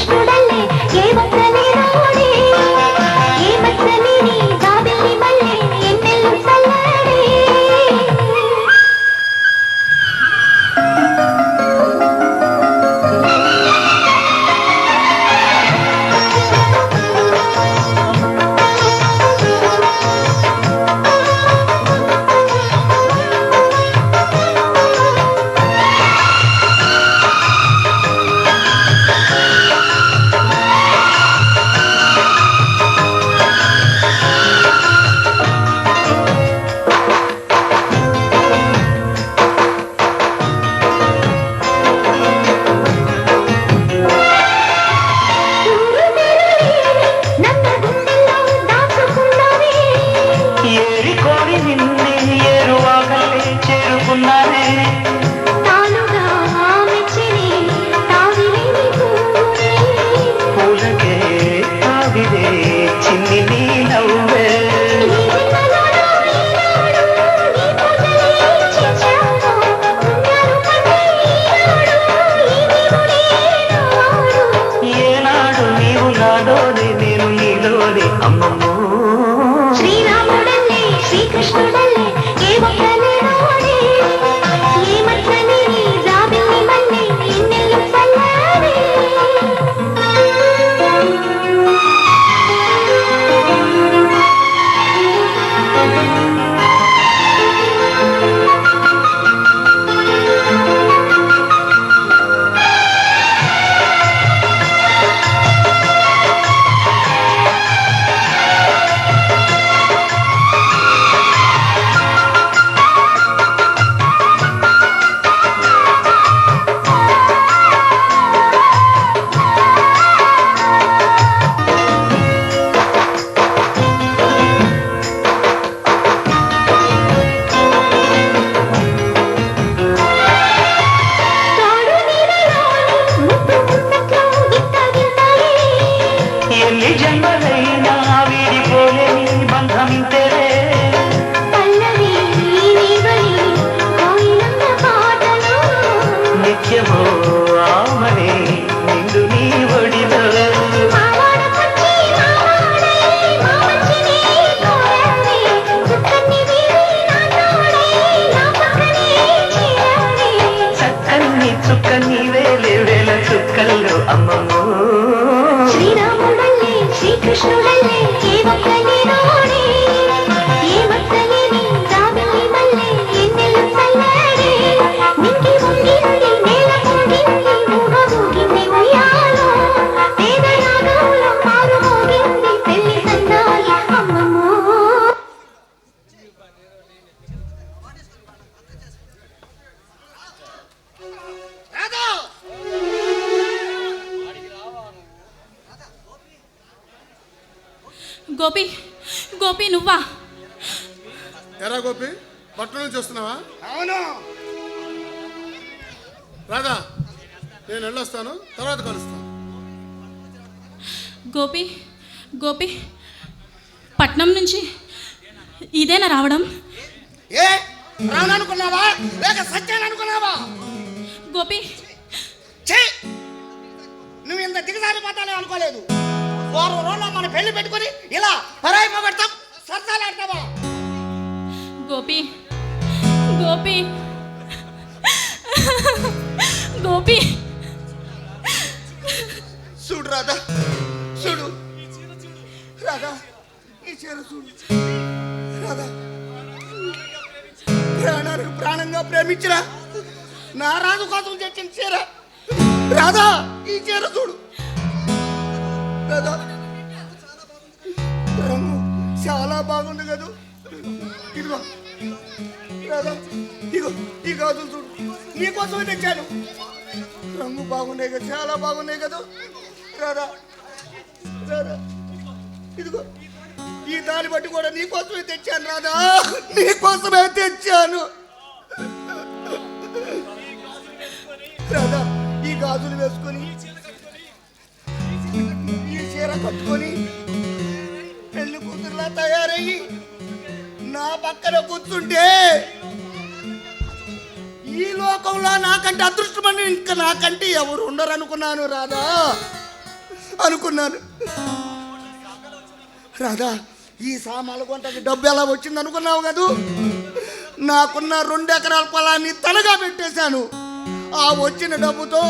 കൃഷ്ണുടെ నీవేలే వేల చుక్కల్లో అమ్మమ్మో. శ్రీరాముడల్లే శ్రీకృష్ణుడల్లే ఏ గోపి గోపి నువ్వా? ఎరా గోపి పట్టణం నుంచి వస్తున్నావా? అవును. రాదా నేను వెళ్ళొస్తాను తర్వాత కలుస్తాను. గోపి గోపి పట్నం నుంచి ఇదేనా రావడం? ఏ రాను అనుకున్నావా లేక సత్యాన్ని అనుకున్నావా గోపి. ఛీ! నువ్వు ఇంత దిగజారిపోతానే అనుకోలేదు. వారం రోజుల్లో మన పెళ్ళి పెట్టుకొని ఇలా పరాయి పెడతాం సరసాలు ఆడతావా? గోపి గోపి గోపి. చూడు రాధా చూడు. రాధా ఈ చీర చూడు. రాధా. ప్రాణానికి ప్రాణంగా ప్రేమించిన నా రాజు కోసం తెచ్చిన చీర. రాధా ఈ చీర చూడు. రాధా రంగు చాలా బాగుంది కదా. ఇదిగో రాధా ఇగో ఈ గాజులు చూడు. నీకోసమే తెచ్చాను. రంగు బాగున్నాయి కదా చాలా బాగున్నాయి కదా. రాదా రాదా ఇదిగో ఈ దాన్ని బట్టి కూడా నీకోసమే తెచ్చాను రాదా నీకోసమే తెచ్చాను. రాదా ఈ గాజులు వేసుకొని కట్టుకొని పెళ్ళి కూతురులా తయారయ్యి నా పక్కన కూర్చుంటే ఈ లోకంలో నాకంటే అదృష్టమని ఇంకా నాకంటే ఎవరు ఉండరు అనుకున్నాను రాధా. అనుకున్నాను. రాధా ఈ సామాన్లు కొంటకి డబ్బు ఎలా వచ్చింది అనుకున్నావు కదూ? నాకున్న రెండు ఎకరాల పొలాన్ని తనగా పెట్టేశాను. ఆ వచ్చిన డబ్బుతో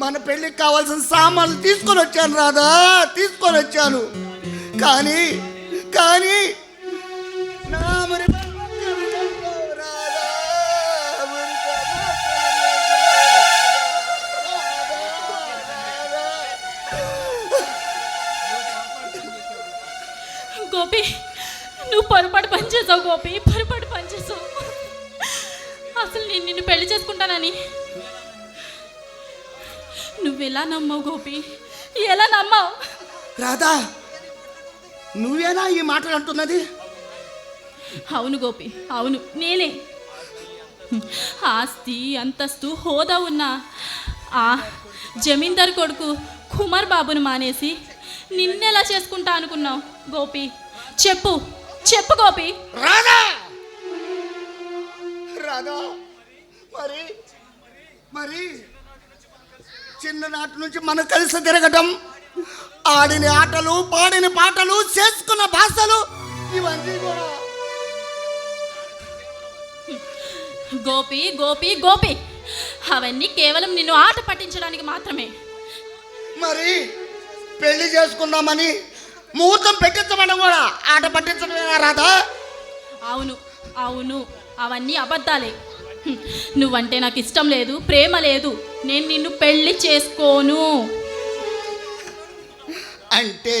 మన పెళ్ళికి కావాల్సిన సామాన్లు తీసుకొని వచ్చాను రాదా తీసుకొని వచ్చాను. కానీ కానీ నా మరి గోపి నువ్వు పొరపాటు పని చేసావు గోపి పొరపాటు పని చేసావు. అసలు నేను నిన్ను పెళ్ళి చేసుకుంటానని నువ్వెలా నమ్మావు గోపి? ఎలా నమ్మావు? రాధా నువ్వేనా ఈ మాటలు అంటున్నది? అవును గోపి అవును నేనే. ఆస్తి అంతస్తు హోదా ఉన్న ఆ జమీందార్ కొడుకు కుమార్ బాబును మానేసి నిన్నెలా చేసుకుంటా అనుకున్నావు? గోపి చెప్పు చెప్పు గోపి. రాధా! రాధా మరి మరి చిన్ననాటి నుంచి మనం కలిసి తిరగటం. ఆడిన ఆటలు పాడిన పాటలు చేసుకున్న భాషలు ఇవన్నీ కూడా. గోపి గోపి గోపి అవన్నీ కేవలం నిన్ను ఆట పట్టించడానికి మాత్రమే. మరి పెళ్ళి చేసుకుందామని ముహూర్తం పెట్టించమని కూడా ఆట పట్టించడమేనా రాదా అవును అవును అవన్నీ అబద్ధాలే. నువ్వంటే నాకు ఇష్టం లేదు ప్రేమ లేదు. నేను నిన్ను పెళ్ళి చేసుకోను. అంటే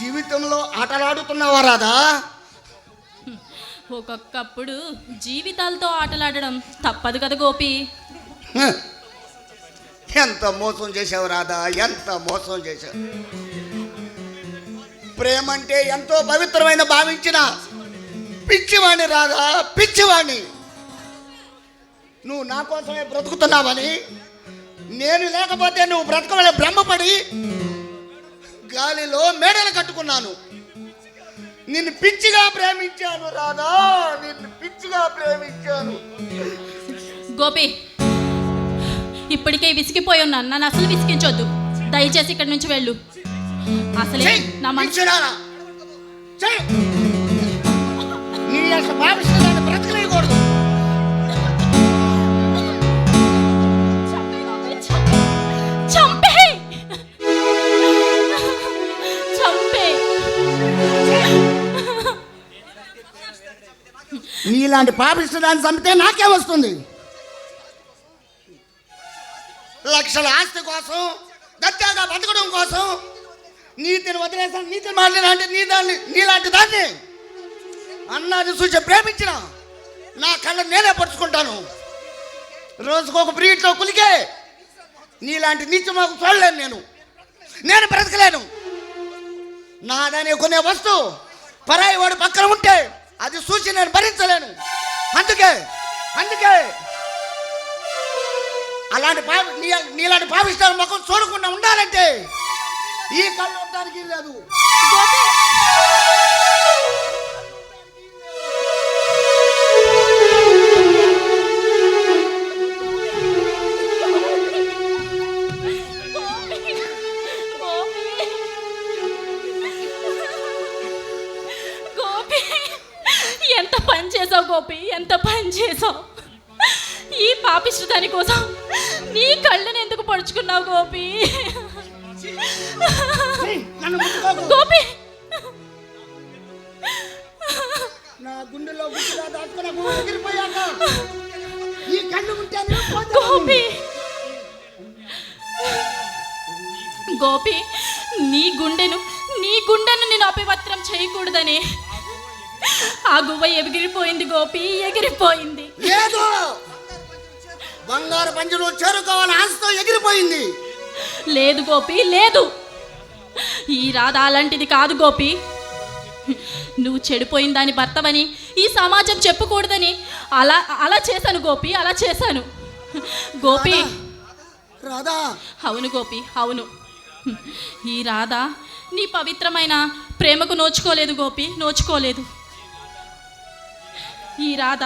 జీవితంలో ఆటలాడుతున్నావా రాదా ఒక్కొక్కప్పుడు జీవితాలతో ఆటలాడడం తప్పదు కదా గోపి. ఎంత మోసం చేసావు రాధా ఎంత మోసం చేసావు ప్రేమ అంటే ఎంతో పవిత్రమైన భావించిన పిచ్చివాణ్ణి రాధా పిచ్చివాణ్ణి. నువ్వు నా కోసమే బ్రతుకుతున్నావని నేను లేకపోతే నువ్వు బ్రతకవలే. భ్రమపడి గాలిలో మేడలు కట్టుకున్నాను. నిన్ను పిచ్చిగా ప్రేమించాను రాధా. నిన్ను పిచ్చిగా ప్రేమించాను. గోపి ఇప్పటికే విసిగిపోయి ఉన్నాను నన్ను అసలు విసిగించొద్దు. దయచేసి ఇక్కడి నుంచి వెళ్ళు. అసలే నా మనసు. నీ యొక్క నీలాంటి పాపిష్టదాన్ని చంపితే నాకే వస్తుంది? లక్షల ఆస్తి కోసం దత్తాగా బతకడం కోసం నీతిని వదిలేసాను నీతిని మాట్లాడాలంటే నీ దాన్ని నీలాంటి దాన్ని. అన్నది చూసి ప్రేమించిన నా కళ్ళ నేనే పరుచుకుంటాను రోజుకు ఒక బ్రీడ్లో కులికే నీలాంటి నీచు మాకు చూడలేను నేను. నేను బ్రతకలేను. నాదని కొనే వస్తువు పరాయి వాడు పక్కన ఉంటే అది చూసి నేను భరించలేను. అందుకే అందుకే అలాంటి పా నీ నీలాంటి పాపిస్తాను ముఖం చూడకుండా ఉండాలంటే ఈ కళ్ళు ఉండడానికి లేదు. చేసావు ఈ పాపిష్టి దాని కోసం నీ కళ్ళని ఎందుకు పడుచుకున్నావు గోపి. గోపి! నా గుండెలో గుడ్డుగా దాచుకున్న ఎగిరిపోయాక ఈ కళ్ళు ఉంటే గోపి! గోపి నీ గుండెను నీ గుండెను నేను అపవిత్రం చేయకూడదని ఆ గువ్వ ఎగిరిపోయింది గోపి ఎగిరిపోయింది. లేదు బంగారు పంజులు చేరుకోవాలని ఆశతో ఎగిరిపోయింది. లేదు గోపి లేదు. ఈ రాధ అలాంటిది కాదు గోపి. నువ్వు చెడిపోయిన దాని భర్తవని ఈ సమాజం చెప్పకూడదని అలా అలా చేశాను గోపి అలా చేశాను. గోపి. రాధా. అవును గోపి అవును. ఈ రాధ నీ పవిత్రమైన ప్రేమకు నోచుకోలేదు గోపి నోచుకోలేదు. ఈ రాధ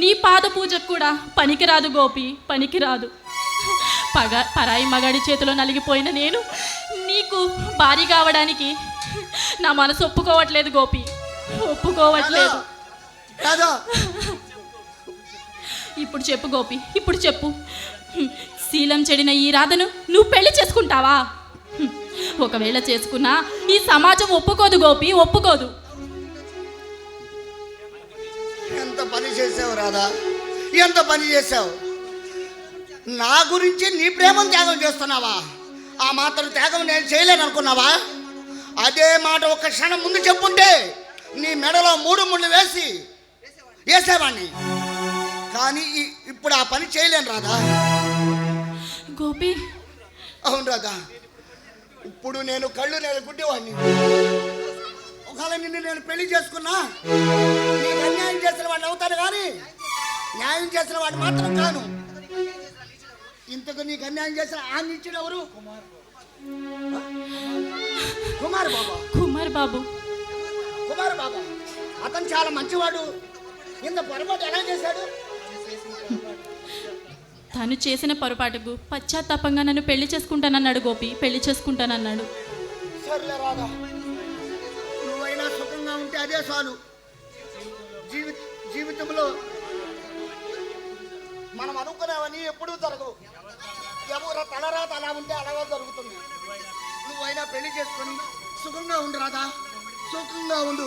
నీ పాద పూజకు కూడా పనికిరాదు గోపి పనికిరాదు. పగ పరాయి మగాడి చేతిలో నలిగిపోయిన నేను నీకు భారీ కావడానికి నా మనసు ఒప్పుకోవట్లేదు గోపి. ఒప్పుకోవట్లేదు. రాధా. ఇప్పుడు చెప్పు గోపి ఇప్పుడు చెప్పు. శీలం చెడిన ఈ రాధను నువ్వు పెళ్ళి చేసుకుంటావా. ఒకవేళ చేసుకున్నా ఈ సమాజం ఒప్పుకోదు గోపి ఒప్పుకోదు. రాధా ఎంత పని చేసావు నా గురించి నీ ప్రేమను త్యాగం చేస్తున్నావా? ఆ మాత్రం త్యాగం నేను చేయలేను అనుకున్నావా అదే మాట ఒక క్షణం ముందు చెప్పుంటే నీ మెడలో మూడు ముళ్ళు వేసి వేసేవాడిని కానీ ఇప్పుడు ఆ పని చేయలేను రాధా. గోపి. అవును రాధా. ఇప్పుడు నేను కళ్ళు నేను గుడ్డేవాడిని ఒకవేళ నిన్ను నేను పెళ్ళి చేసుకున్నా నీకు అన్యాయం చేసిన వాడిని అవుతాను కానీ న్యాయం చేసిన వాడిని మాత్రం కాను. ఇంతకు నీకు అన్యాయం చేసిన ఆ నిచ్చిన ఎవరు? కుమార్ బాబా. కుమార్ బాబు. కుమార్ బాబా. అతను చాలా మంచివాడు. ఇంత పొరపాటు ఎలా చేశాడు? తను చేసిన పొరపాటుకు పశ్చాత్తాపంగా నన్ను పెళ్ళి చేసుకుంటానన్నాడు గోపి. పెళ్ళి చేసుకుంటానన్నాడు. సర్లే రాధా. నువ్వైనా సుఖంగా ఉంటే అదే చాలు. జీవి జీవితంలో మనం అనుకునేవని ఎప్పుడూ జరగవు. ఎవరు తలరాత అలా ఉంటే అలాగే జరుగుతుంది. నువ్వైనా పెళ్ళి చేసుకొని సుఖంగా ఉండు రాదా సుఖంగా ఉండు.